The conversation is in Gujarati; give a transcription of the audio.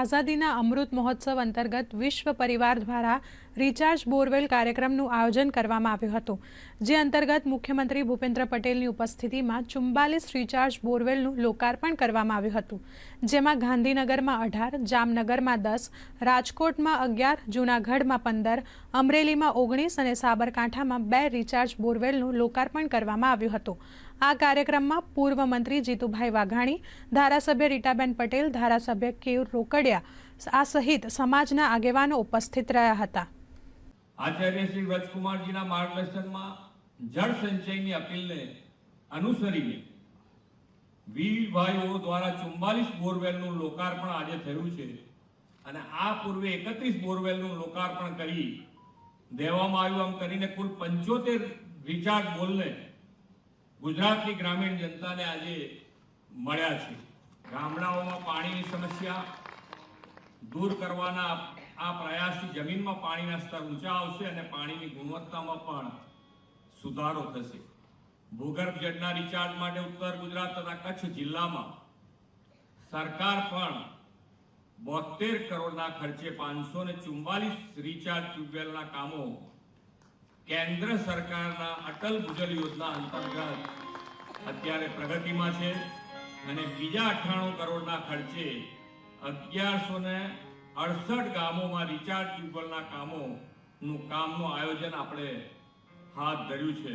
આઝાદીના અમૃત મહોત્સવ અંતર્ગત વિશ્વ પરિવાર દ્વારા રિચાર્જ બોરવેલ કાર્યક્રમનું આયોજન કરવામાં આવ્યું હતું, જે અંતર્ગત મુખ્યમંત્રી ભૂપેન્દ્ર પટેલની ઉપસ્થિતિમાં ચુમ્બાલીસ રિચાર્જ બોરવેલનું લોકાર્પણ કરવામાં આવ્યું હતું, જેમાં ગાંધીનગરમાં અઢાર, જામનગરમાં દસ, રાજકોટમાં અગિયાર, જૂનાગઢમાં પંદર, અમરેલીમાં ઓગણીસ અને સાબરકાંઠામાં બે રિચાર્જ બોરવેલનું લોકાર્પણ કરવામાં આવ્યું હતું. આ કાર્યક્રમમાં પૂર્વ મંત્રી જીતુભાઈ વાઘાણી, ધારાસભ્ય રીટાબેન પટેલ, ધારાસભ્ય કેયુર રોકડિયા આ સહિત સમાજના આગેવાનો ઉપસ્થિત રહ્યા હતા. આચાર્ય શ્રી વ્રજકુમારજીના માર્ગદર્શનમાં જળ સંચયની અપીલને અનુસરીને વીર ભાઈઓ દ્વારા ચુમ્બાલીસ બોરવેલનું લોકાર્પણ આજે થયું છે અને આ પૂર્વે એકત્રીસ બોરવેલનું લોકાર્પણ કરી દેવામાં આવ્યું. આમ કરીને કુલ પંચોતેર રિચાર્જ બોલને ગુજરાતની ગ્રામીણ જનતાને આજે મળ્યા છે. ગામડાઓમાં પાણીની સમસ્યા દૂર કરવાના આ પ્રયાસથી જમીનમાં પાણીના સ્તર ઊંચા આવશે અને પાણીની ગુણવત્તામાં પણ સુધારો થશે. ભૂગર્ભ જળના રિચાર્જ માટે ઉત્તર ગુજરાત તથા કચ્છ જિલ્લામાં સરકાર પણ બોતેર કરોડના ખર્ચે પાંચસો ને ચુમ્બાલીસ રિચાર્જ ટ્યુબવેલના કામો કેન્દ્ર સરકારના અટલ ભૂજલ યોજના અંતર્ગત અત્યારે પ્રગતિમાં છે અને બીજા અઠ્ઠાણું કરોડના ખર્ચે અગિયારસો ને અડસઠ ગામોમાં રિચાર્જ ટ્યુબવેલના કામોનું કામનું આયોજન આપણે હાથ ધર્યું છે.